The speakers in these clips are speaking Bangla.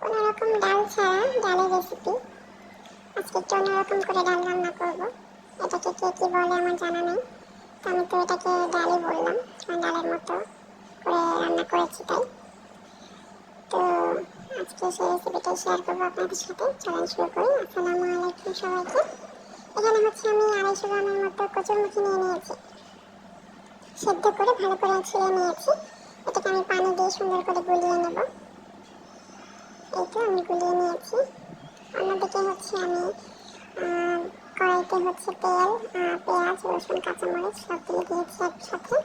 কোনো রকম ডাল ছাড়া ডালের রেসিপি আজকে একটু অন্যরকম করে ডাল রান্না করব। এটাকে কে কী বলে আমার জানা নেই। তো আমি তো এটাকে ডালই বললাম ডালের মতো করে রান্না করেছি তাই। তো আজকে সেই রেসিপিটা শেয়ার করব আপনাদের সাথে। চলেন শুরু করি। আসসালামু আলাইকুম সবাইকে। এখানে হচ্ছে আমি আড়াইশো গ্রামের মতো কচুরমুখী নিয়ে নিয়েছি। সেদ্ধ করে ভালো করে ছিঁড়ে নিয়েছি। এটাকে আমি পানি দিয়ে সুন্দর করে গুলিয়ে নেব। এই তো আমি গুলিয়ে নিয়েছি। অন্যদিকে হচ্ছে আমি কড়াইতে হচ্ছে তেল পেঁয়াজ, রসুন, কাঁচামরিচ সব দিয়ে দিয়েছি একসাথে।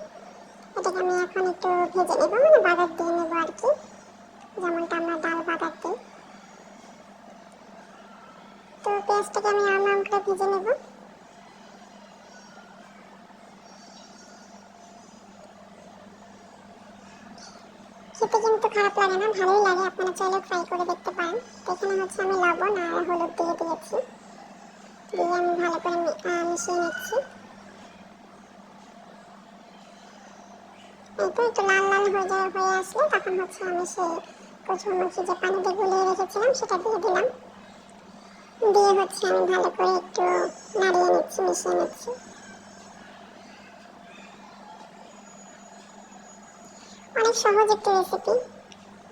এটাকে আমি এখন একটু ভেজে নেব মানে বাগার দিয়ে নেব আর কি। যেমনটা আমরা ডাল বাগার দিই। তো পেঁয়াজটাকে আমি আম করে ভেজে নেব। খেতে কিন্তু খারাপ লাগে না, ভালোই লাগে। আপনারা চাইলে ফ্রাই করে দেখতে পারেন। এখানে হচ্ছে আমি লবণ আর হলুদ দিয়ে দিয়েছি। দিয়ে আমি ভালো করে মিশিয়ে নিচ্ছি। এই তো একটু লাল লাল হয়ে যায়, হয়ে আসলে তখন হচ্ছে আমি সেই কচুরমুখী যে পানিতে গুলিয়ে রেখেছিলাম, সেটা দিয়ে দিলাম। দিয়ে হচ্ছে আমি ভালো করে একটু নাড়িয়ে নিচ্ছি, মিশিয়ে নিচ্ছি। অনেক সহজ একটি রেসিপি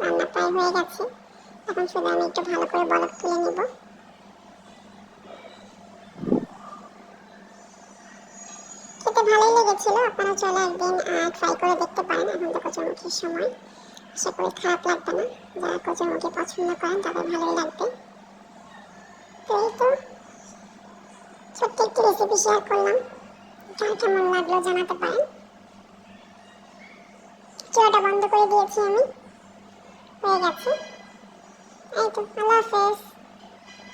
রান্না প্রায় হয়ে গেছে। এখন শুধু আমি একটু ভালো করে বলক তুলে নিব। খেতে ভালোই লেগেছিল। আপনারা চলে একদিন ট্রাই করে দেখতে পারেন এখন তো কচুরমুখির সময়। আশা করি খারাপ লাগবে না। যারা কচুরমুখি পছন্দ করেন তাদের ভালোই লাগবে। তো এই তো ছোট্ট একটি রেসিপি শেয়ার করলাম। কার কেমন লাগল জানাতে পারেন। চুয়াটা বন্ধ করে দিয়েছি আমি। হয়ে গেছে। এই তো আল্লাহ হাফেজ।